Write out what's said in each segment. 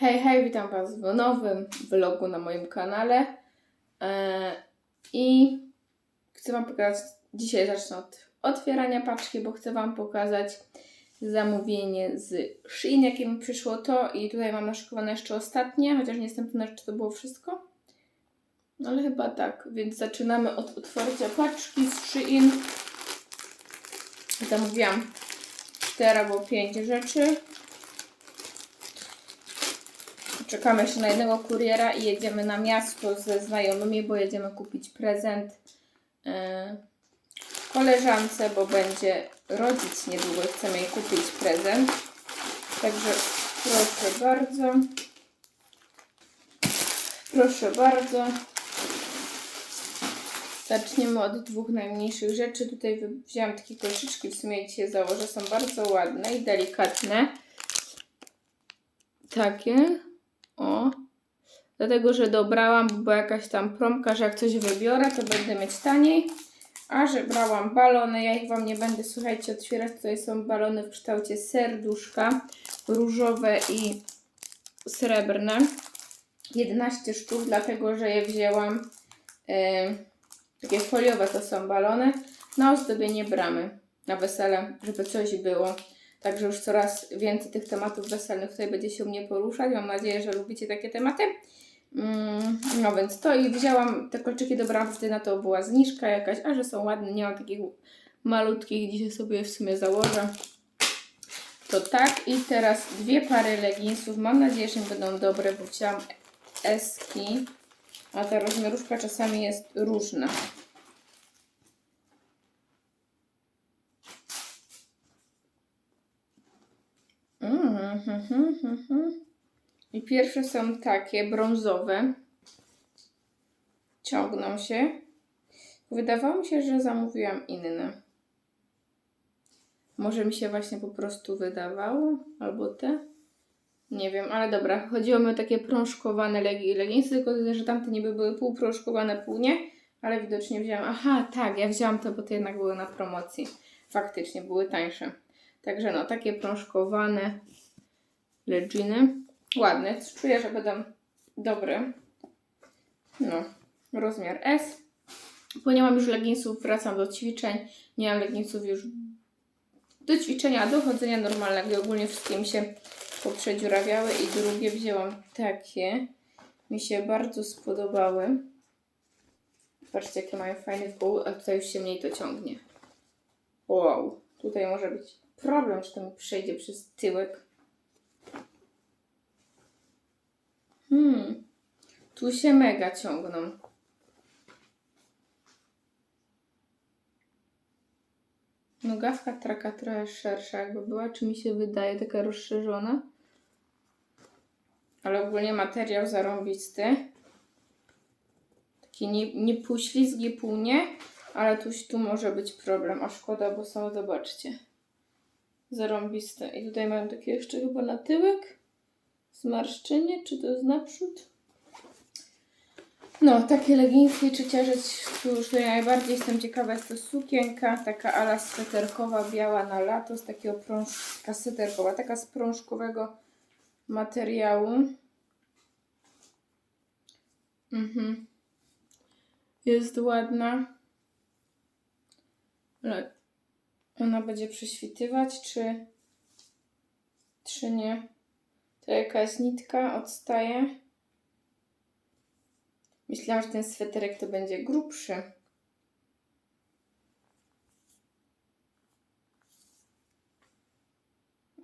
Hej, hej, witam Was w nowym vlogu na moim kanale. E, I chcę Wam pokazać, dzisiaj zacznę od otwierania paczki, bo chcę Wam pokazać zamówienie z Shein, jakie mi przyszło to. I tutaj mam naszykowane jeszcze ostatnie, chociaż nie jestem pewna, czy to było wszystko. No ale chyba tak, więc zaczynamy od otwarcia paczki z Shein. Zamówiłam 4 albo 5 rzeczy. Czekamy jeszcze na jednego kuriera i jedziemy na miasto ze znajomymi, bo jedziemy kupić prezent e, koleżance, bo będzie rodzić niedługo. Chcemy jej kupić prezent. Także proszę bardzo. Proszę bardzo. Zaczniemy od dwóch najmniejszych rzeczy. Tutaj wzięłam takie koszyczki, w sumie dzisiaj założę, są bardzo ładne i delikatne. Takie. O. Dlatego, że dobrałam, bo była jakaś tam promka, że jak coś wybiorę, to będę mieć taniej. A że brałam balony, ja ich Wam nie będę, słuchajcie, otwierać. Tutaj są balony w kształcie serduszka, różowe i srebrne. 11 sztuk, dlatego, że je wzięłam. e, takie foliowe to są balony. Na ozdobienie bramy na wesele, żeby coś było. Także już coraz więcej tych tematów weselnych tutaj będzie się u mnie poruszać. Mam nadzieję, że lubicie takie tematy. Mm, No więc to i wzięłam te kolczyki, dobrałam wtedy na to była zniżka jakaś, a że są ładne, nie mam takich malutkich, dzisiaj sobie w sumie założę. To tak i teraz dwie pary leginsów. Mam nadzieję, że będą dobre, bo wzięłam eski, a ta rozmiarówka czasami jest różna. Mm, mhm, mhm. I pierwsze są takie brązowe. Ciągną się. Wydawało mi się, że zamówiłam inne. Może mi się właśnie po prostu wydawało, albo te. Nie wiem, ale dobra. Chodziło mi o takie prążkowane legi- leginsy, tylko że tamte niby były półprążkowane, pół nie. Ale widocznie wzięłam. Aha, tak, ja wzięłam to, bo to jednak były na promocji. Faktycznie były tańsze. Także no, takie prążkowane leginy. Ładne. Czuję, że będą dobre. No, rozmiar S. Bo nie mam już leginsów, wracam do ćwiczeń. Nie mam leginsów już do ćwiczenia, do chodzenia normalnego ogólnie wszystkie mi się poprzedziurawiały. I drugie wzięłam takie. Mi się bardzo spodobały. Patrzcie, jakie mają fajny wpół, a tutaj już się mniej to ciągnie. Wow, tutaj może być problem, czy to mi przejdzie przez tyłek. Hmm, tu się mega ciągną. Nogawka traka trochę szersza jakby była, czy mi się wydaje taka rozszerzona? Ale ogólnie materiał zarąbisty. Taki nie, nie pół ślizgi, pół ale tuś tu może być problem. A szkoda, bo są, zobaczcie. Zarąbiste. I tutaj mają takie jeszcze chyba na tyłek. Zmarszczenie, czy to jest naprzód? No, takie leginsy, rzecz, tu już najbardziej jestem ciekawa, jest to sukienka, taka ala sweterkowa, biała na lato, z takiego prąż, taka sweterkowa, taka z prążkowego materiału. Mhm. Jest ładna. Ale ona będzie prześwitywać, czy, czy nie? To jakaś nitka odstaje. Myślałam, że ten sweterek to będzie grubszy.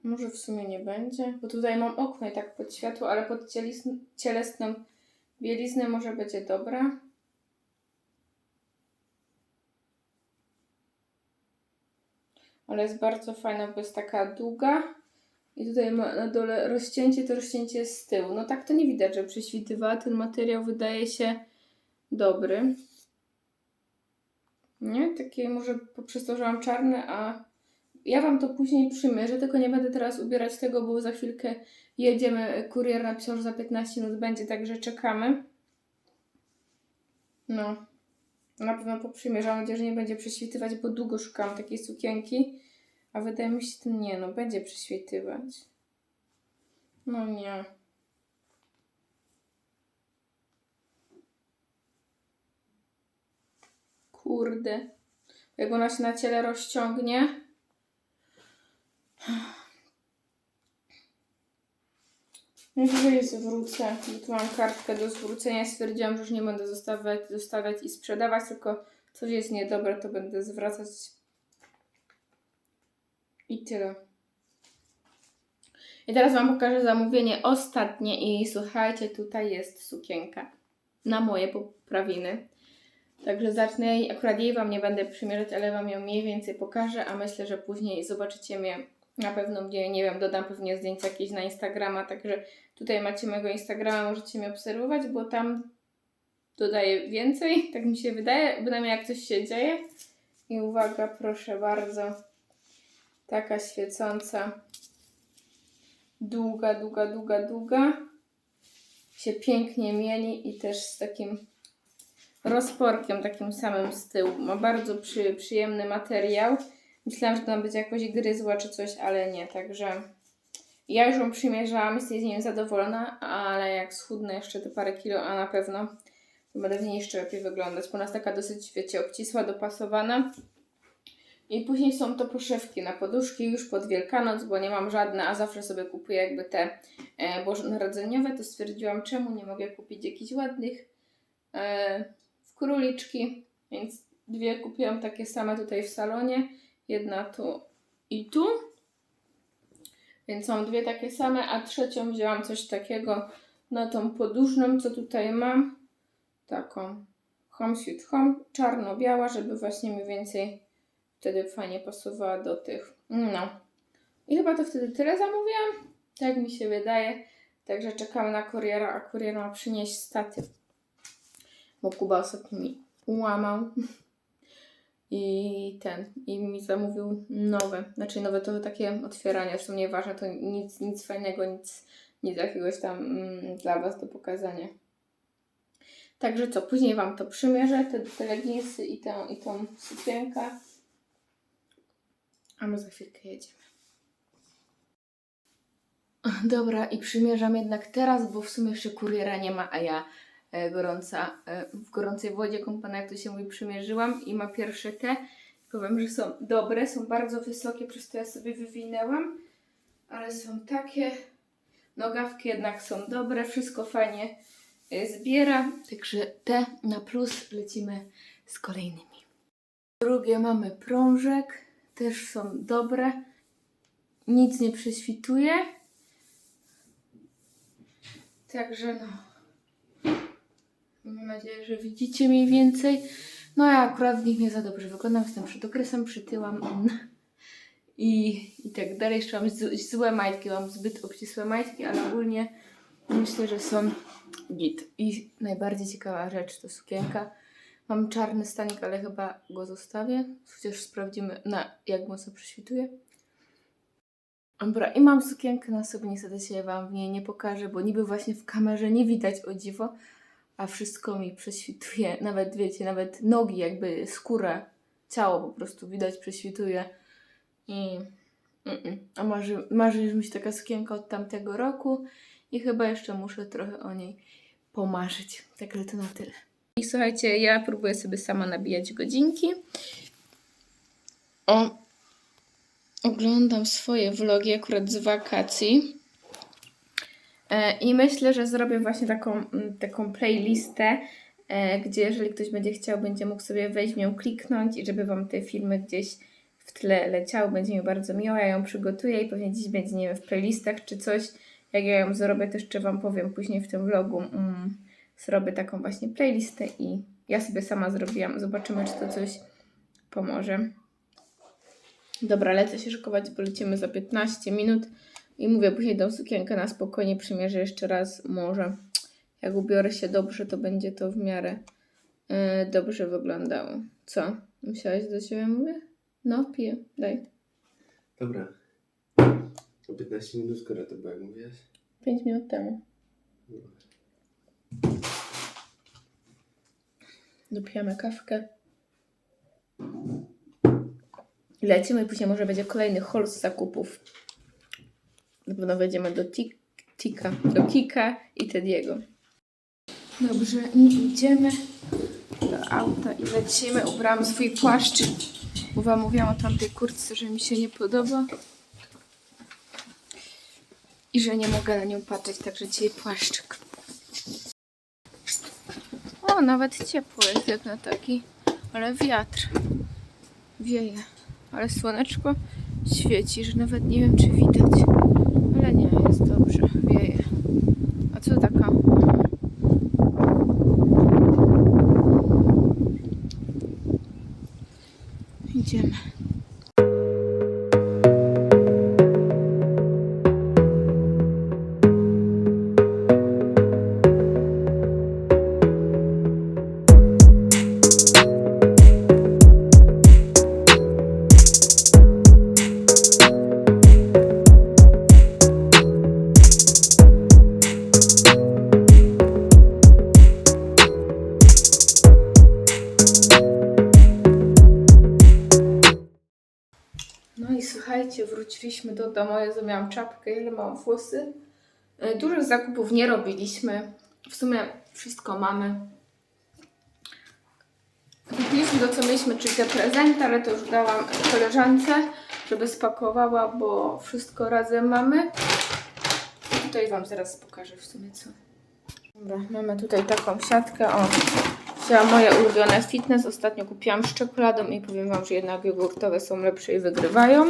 Może w sumie nie będzie, bo tutaj mam okno i tak pod światło, ale pod cielesną bieliznę może będzie dobra. Ale jest bardzo fajna, bo jest taka długa. I tutaj ma na dole rozcięcie, to rozcięcie z tyłu. No tak to nie widać, że prześwitywała. Ten materiał wydaje się dobry. Nie? Takie może poprzez to, że mam czarne, a ja Wam to później przymierzę, tylko nie będę teraz ubierać tego, bo za chwilkę jedziemy. Kurier napisał, że za 15 minut będzie, także czekamy. No. Na pewno poprzymierzę. Mam nadzieję, że nie będzie prześwitywać, bo długo szukałam takiej sukienki. A wydaje mi się, to nie, no będzie prześwitywać. No nie. Kurde. Jak ona się na ciele rozciągnie. No Najwyżej zwrócę, bo tu mam kartkę do zwrócenia. Stwierdziłam, że już nie będę zostawiać, zostawiać i sprzedawać, tylko coś jest niedobre, to będę zwracać i tyle. I teraz Wam pokażę zamówienie ostatnie i słuchajcie, tutaj jest sukienka na moje poprawiny. Także zacznę akurat jej Wam nie będę przymierzać, ale Wam ją mniej więcej pokażę, a myślę, że później zobaczycie mnie na pewno, gdzie nie wiem, dodam pewnie zdjęcia jakieś na Instagrama, także tutaj macie mojego Instagrama, możecie mnie obserwować, bo tam dodaję więcej, tak mi się wydaje, bynajmniej jak coś się dzieje. I uwaga, proszę bardzo, taka świecąca, długa, długa, długa, długa, się pięknie mieli i też z takim rozporkiem takim samym z tyłu. Ma bardzo przy, przyjemny materiał. Myślałam, że to będzie jakoś gryzła czy coś, ale nie, także ja już ją przymierzałam, jestem z niej zadowolona, ale jak schudnę jeszcze te parę kilo, a na pewno to będę w niej jeszcze lepiej wyglądać, bo ona jest taka dosyć, wiecie, obcisła, dopasowana. I później są to poszewki na poduszki już pod Wielkanoc, bo nie mam żadne, a zawsze sobie kupuję jakby te e, bożonarodzeniowe, to stwierdziłam, czemu nie mogę kupić jakichś ładnych e, w króliczki, więc dwie kupiłam takie same tutaj w salonie, jedna tu i tu, więc są dwie takie same, a trzecią wzięłam coś takiego na tą podłużną, co tutaj mam, taką Home Sweet Home, czarno-biała, żeby właśnie mniej więcej wtedy fajnie pasowała do tych, no. I chyba to wtedy tyle zamówiłam, tak mi się wydaje, także czekamy na kuriera, a kurier ma przynieść statyw bo Kuba ostatnio mi ułamał. I ten, i mi zamówił nowe. Znaczy nowe to takie otwieranie, zresztą nieważne, to nic, nic fajnego, nic, nic jakiegoś tam mm, dla Was do pokazania. Także co, później Wam to przymierzę, te, te leginsy i tę, i tą sukienkę. A my za chwilkę jedziemy. Dobra, i przymierzam jednak teraz, bo w sumie jeszcze kuriera nie ma, a ja e, gorąca, e, w gorącej wodzie kąpana, jak to się mówi, przymierzyłam i ma pierwsze te. Powiem, że są dobre, są bardzo wysokie, przez to ja sobie wywinęłam, ale są takie, nogawki jednak są dobre, wszystko fajnie e, zbiera, także te na plus lecimy z kolejnymi. Drugie mamy prążek, też są dobre, nic nie prześwituje, także no. Mam nadzieję, że widzicie mniej więcej. No ja akurat w nich nie za dobrze wyglądam, jestem przed okresem, przytyłam i, i tak dalej. Jeszcze mam złe majtki, mam zbyt obcisłe majtki, ale ogólnie myślę, że są git. I najbardziej ciekawa rzecz to sukienka. Mam czarny stanik, ale chyba go zostawię. Chociaż sprawdzimy, na jak mocno prześwituje. Dobra, i mam sukienkę na sobie, niestety się Wam w niej nie pokażę, bo niby właśnie w kamerze nie widać o dziwo, a wszystko mi prześwituje, nawet wiecie, nawet nogi, jakby skóra, ciało po prostu widać, prześwituje. I a marzy, marzy mi się taka sukienka od tamtego roku. I chyba jeszcze muszę trochę o niej pomarzyć, także to na tyle. I słuchajcie, ja próbuję sobie sama nabijać godzinki. O, oglądam swoje vlogi akurat z wakacji. E, I myślę, że zrobię właśnie taką, mm, taką playlistę, e, gdzie jeżeli ktoś będzie chciał, będzie mógł sobie wejść w nią, kliknąć i żeby Wam te filmy gdzieś w tle leciały. Będzie mi bardzo miło, ja ją przygotuję i pewnie dziś będzie, nie wiem, w playlistach czy coś. Jak ja ją zrobię, to jeszcze Wam powiem później w tym vlogu. Mm, zrobię taką właśnie playlistę i ja sobie sama zrobiłam. Zobaczymy, czy to coś pomoże. Dobra, lecę się szykować, bo lecimy za 15 minut. I mówię, później tą sukienkę na spokojnie przymierzę jeszcze raz. Może jak ubiorę się dobrze, to będzie to w miarę yy, dobrze wyglądało. Co? Myślałaś, do ciebie mówię? No, piję, daj. Dobra. O 15 minut skoro to było, jak mówiłaś? 5 minut temu. Dopijamy kawkę. Lecimy i później może będzie kolejny haul z zakupów. Na pewno wejdziemy do Tik- Tika, do Kika i Tediego. Dobrze, i idziemy. do auta i lecimy. Ubrałam swój płaszcz, bo wam mówiłam o tamtej kurtce, że mi się nie podoba. I że nie mogę na nią patrzeć, także dzisiaj płaszczyk. O, nawet ciepło jest jak na taki, ale wiatr wieje. Ale słoneczko świeci, że nawet nie wiem, czy widać. Ale nie, jest dobrze, wieje. A co taka? Idziemy. Domu. Ja miałam czapkę, ile mam włosy. E, Dużych zakupów nie robiliśmy. W sumie wszystko mamy. Kupiliśmy to, co mieliśmy, czyli te prezenty, ale to już dałam koleżance, żeby spakowała, bo wszystko razem mamy. I tutaj Wam zaraz pokażę w sumie co. Dobra, mamy tutaj taką siatkę. O, wzięłam moje ulubione fitness. Ostatnio kupiłam z czekoladą i powiem Wam, że jednak jogurtowe są lepsze i wygrywają.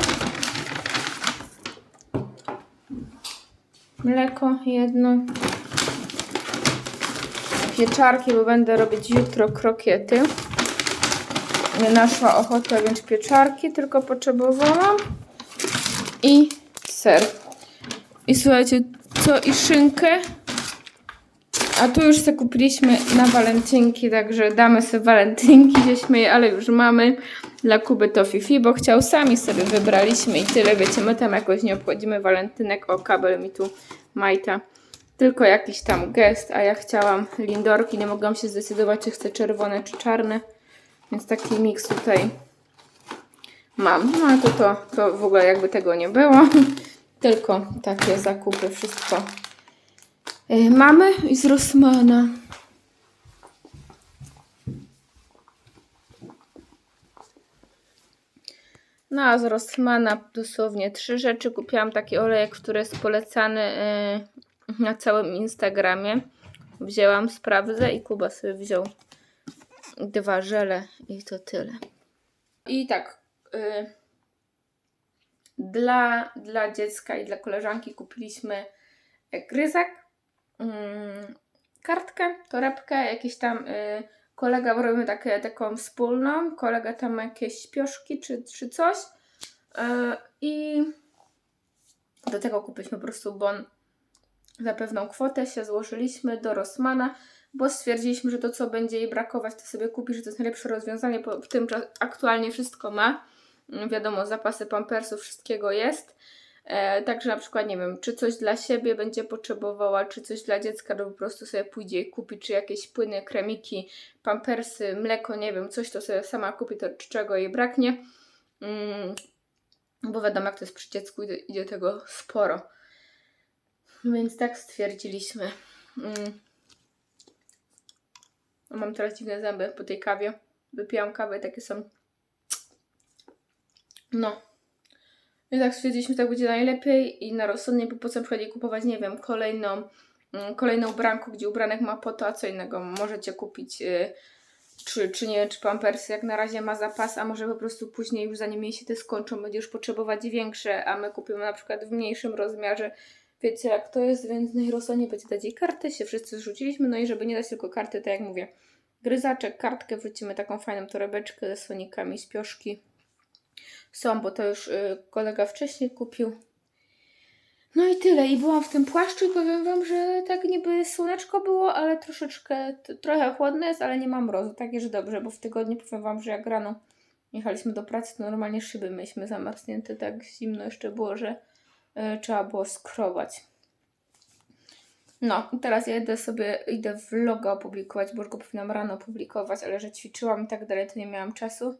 Mleko jedno. Pieczarki, bo będę robić jutro krokiety. Nie naszła ochota wziąć pieczarki, tylko potrzebowałam. I ser. I słuchajcie, co i szynkę. A tu już sobie kupiliśmy na walentynki, także damy sobie walentynki, się śmieję, ale już mamy. Dla Kuby to Fifi, bo chciał sami sobie wybraliśmy i tyle, wiecie, my tam jakoś nie obchodzimy walentynek, o kabel mi tu majta. Tylko jakiś tam gest, a ja chciałam lindorki, nie mogłam się zdecydować, czy chcę czerwone, czy czarne. Więc taki miks tutaj mam. No a to, to, to w ogóle jakby tego nie było. Tylko takie zakupy, wszystko mamy i z Rossmana. No a z Rossmana dosłownie trzy rzeczy. Kupiłam taki olejek, który jest polecany y, na całym Instagramie. Wzięłam, sprawdzę i Kuba sobie wziął dwa żele i to tyle. I tak, y, dla, dla dziecka i dla koleżanki kupiliśmy gryzak, mm, kartkę, torebkę, jakieś tam y, kolega, bo robimy takie, taką wspólną, kolega tam ma jakieś śpioszki czy, czy coś y, i do tego kupiliśmy po prostu bon za pewną kwotę się złożyliśmy do Rossmana, bo stwierdziliśmy, że to co będzie jej brakować, to sobie kupi, że to jest najlepsze rozwiązanie, bo w tym czas aktualnie wszystko ma. Wiadomo, zapasy pampersów, wszystkiego jest. E, także na przykład, nie wiem, czy coś dla siebie będzie potrzebowała, czy coś dla dziecka, to po prostu sobie pójdzie i kupi, czy jakieś płyny, kremiki, pampersy, mleko, nie wiem, coś to sobie sama kupi, to czego jej braknie. Mm, bo wiadomo, jak to jest przy dziecku, idzie, idzie tego sporo. Więc tak stwierdziliśmy. Mm. No, Mam teraz dziwne zęby po tej kawie. Wypiłam kawę takie są. No. I tak stwierdziliśmy, że tak będzie najlepiej i na rozsądnie, bo po co na kupować, nie wiem, kolejną, mm, kolejną ubranku, gdzie ubranek ma po to, a co innego możecie kupić. y, czy, czy nie, czy pampersy jak na razie ma zapas, a może po prostu później już zanim jej się te skończą, będzie już potrzebować większe, a my kupimy na przykład w mniejszym rozmiarze. Wiecie jak to jest, więc najrozsądniej będzie dać jej kartę, się wszyscy zrzuciliśmy, no i żeby nie dać tylko karty, tak jak mówię, gryzaczek, kartkę, wrócimy taką fajną torebeczkę ze słonikami, śpioszki są, bo to już y, kolega wcześniej kupił. No i tyle. I byłam w tym płaszczu i powiem Wam, że tak niby słoneczko było, ale troszeczkę, trochę chłodne jest, ale nie ma mrozu. Takie, że dobrze, bo w tygodniu powiem Wam, że jak rano jechaliśmy do pracy, to normalnie szyby mieliśmy zamarznięte. Tak zimno jeszcze było, że y, trzeba było skrować. No, teraz ja idę sobie, idę vloga opublikować, bo już go powinnam rano publikować, ale że ćwiczyłam i tak dalej, to nie miałam czasu.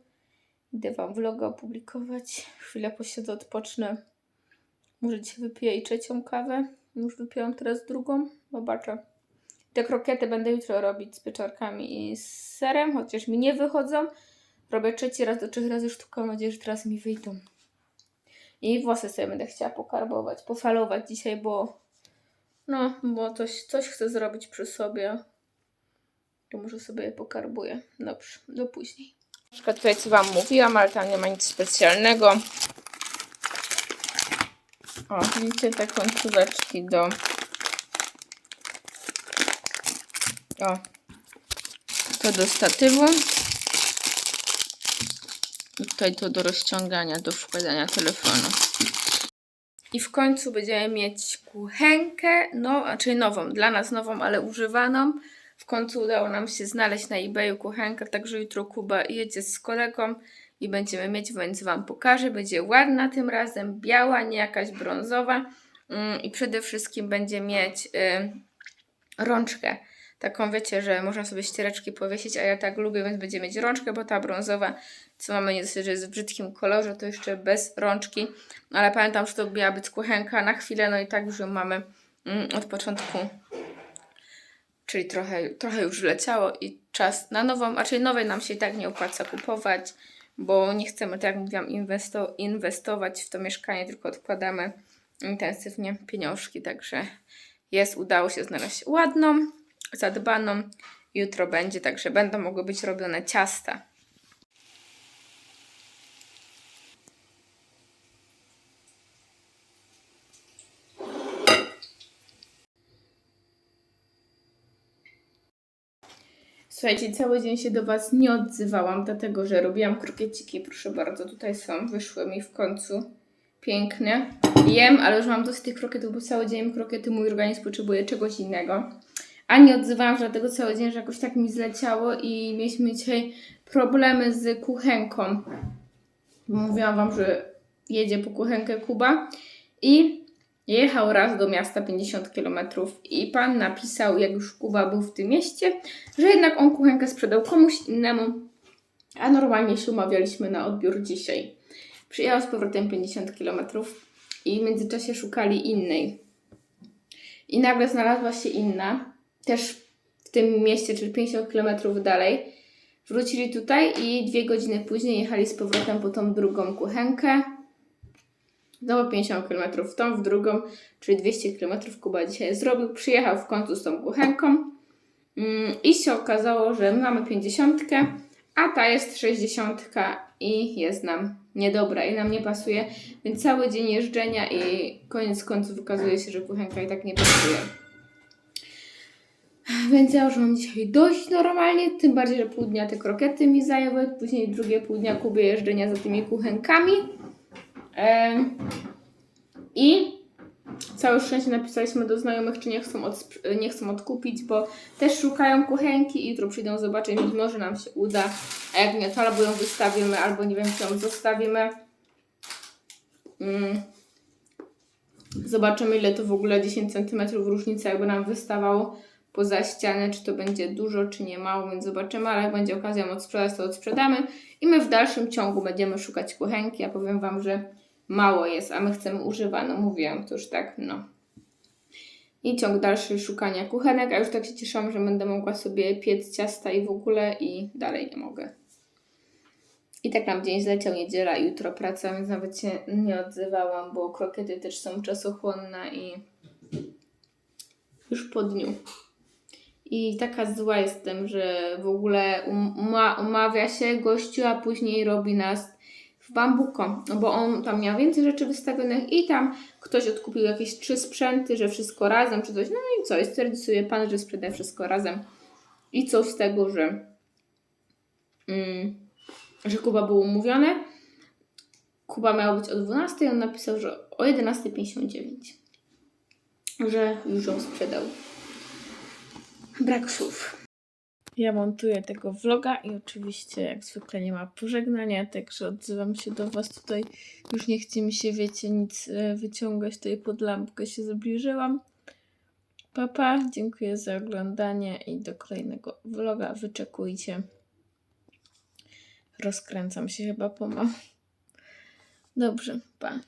Idę Wam vloga opublikować. Chwilę posiedzę, odpocznę. Może dzisiaj wypiję i trzecią kawę. Już wypiłam teraz drugą. Zobaczę. Te krokiety będę jutro robić z pieczarkami i z serem, chociaż mi nie wychodzą. Robię trzeci raz do trzech razy sztukę, mam nadzieję, że teraz mi wyjdą. I włosy sobie będę chciała pokarbować, pofalować dzisiaj, bo no, bo coś, coś chcę zrobić przy sobie. To może sobie je pokarbuję. Dobrze, do później. Na przykład tutaj co Wam mówiłam, ale tam nie ma nic specjalnego. O, widzicie te końcóweczki do... O, to do statywu. I tutaj to do rozciągania, do wkładania telefonu. I w końcu będziemy mieć kuchenkę, no, znaczy nową, dla nas nową, ale używaną. W końcu udało nam się znaleźć na eBayu kuchenkę, także jutro Kuba jedzie z kolegą i będziemy mieć, więc Wam pokażę. Będzie ładna tym razem, biała, nie jakaś brązowa. Mm, I przede wszystkim będzie mieć y, rączkę. Taką wiecie, że można sobie ściereczki powiesić, a ja tak lubię, więc będzie mieć rączkę, bo ta brązowa, co mamy nie dosyć, że jest w brzydkim kolorze, to jeszcze bez rączki. Ale pamiętam, że to miała być kuchenka na chwilę, no i tak już ją mamy mm, od początku. Czyli trochę, trochę już leciało i czas na nową, a czyli nowej nam się i tak nie opłaca kupować, bo nie chcemy, tak jak mówiłam, inwesto, inwestować w to mieszkanie, tylko odkładamy intensywnie pieniążki, także jest, udało się znaleźć ładną, zadbaną. Jutro będzie, także będą mogły być robione ciasta. Słuchajcie, cały dzień się do Was nie odzywałam, dlatego że robiłam krokieciki. Proszę bardzo, tutaj są, wyszły mi w końcu. Piękne. Jem, ale już mam dosyć tych krokietów, bo cały dzień krokiety, mój organizm potrzebuje czegoś innego. A nie odzywałam się dlatego cały dzień, że jakoś tak mi zleciało i mieliśmy dzisiaj problemy z kuchenką. Mówiłam Wam, że jedzie po kuchenkę Kuba i jechał raz do miasta 50 km i pan napisał, jak już Kuba był w tym mieście, że jednak on kuchenkę sprzedał komuś innemu, a normalnie się umawialiśmy na odbiór dzisiaj. Przyjechał z powrotem 50 km i w międzyczasie szukali innej. I nagle znalazła się inna, też w tym mieście, czyli 50 km dalej. Wrócili tutaj i dwie godziny później jechali z powrotem po tą drugą kuchenkę. Znowu 50 km w tą, w drugą, czyli 200 km Kuba dzisiaj zrobił. Przyjechał w końcu z tą kuchenką mm, i się okazało, że my mamy 50, a ta jest 60 i jest nam niedobra i nam nie pasuje. Więc cały dzień jeżdżenia i koniec końców okazuje się, że kuchenka i tak nie pasuje. Więc ja już mam dzisiaj dość normalnie, tym bardziej, że pół dnia te krokety mi zajęły, później drugie pół dnia Kubie jeżdżenia za tymi kuchenkami. I całe szczęście napisaliśmy do znajomych, czy nie chcą, odsp- nie chcą odkupić, bo też szukają kuchenki i jutro przyjdą zobaczyć, być może nam się uda, a jak nie, to albo ją wystawimy, albo nie wiem, czy ją zostawimy. Mm. Zobaczymy, ile to w ogóle 10 cm różnica jakby nam wystawało poza ścianę, czy to będzie dużo, czy nie mało, więc zobaczymy, ale jak będzie okazja ją odsprzedać, to odsprzedamy i my w dalszym ciągu będziemy szukać kuchenki. Ja powiem Wam, że mało jest, a my chcemy używaną, mówiłam to już tak, no. I ciąg dalszy szukania kuchenek, a już tak się cieszyłam, że będę mogła sobie piec ciasta i w ogóle i dalej nie mogę. I tak nam dzień zleciał, niedziela, jutro praca, więc nawet się nie odzywałam, bo krokiety też są czasochłonne i już po dniu. I taka zła jestem, że w ogóle uma- umawia się gościu, a później robi nas w bambuko. No bo on tam miał więcej rzeczy wystawionych i tam ktoś odkupił jakieś trzy sprzęty, że wszystko razem czy coś. No i co? I stwierdził pan, że sprzeda wszystko razem. I co z tego, że, mm, że Kuba był umówiony. Kuba miał być o 12, on napisał, że o 11.59. Że już ją sprzedał. Brak słów. Ja montuję tego vloga i oczywiście jak zwykle nie ma pożegnania, także odzywam się do Was tutaj. Już nie chce mi się, wiecie, nic e, wyciągać, tutaj pod lampkę się zbliżyłam. Papa, dziękuję za oglądanie i do kolejnego vloga wyczekujcie. Rozkręcam się chyba pomału. Dobrze, pa.